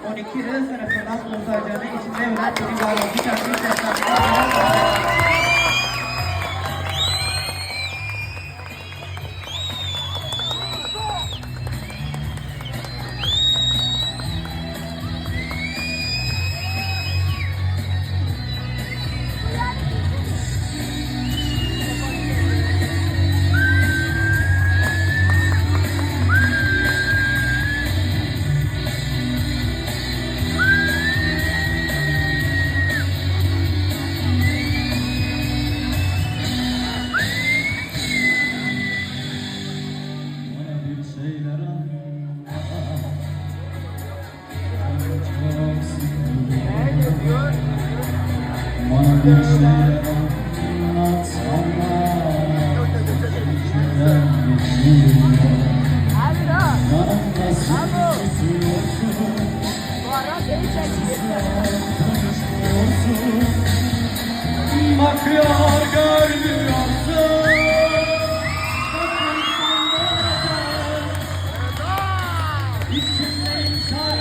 12 12 12 12 12 12 12 12 12 12 12 12 12 12 12 12 12 Bakıyor görmüyorsun İçimde intihar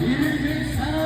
Bir gün sana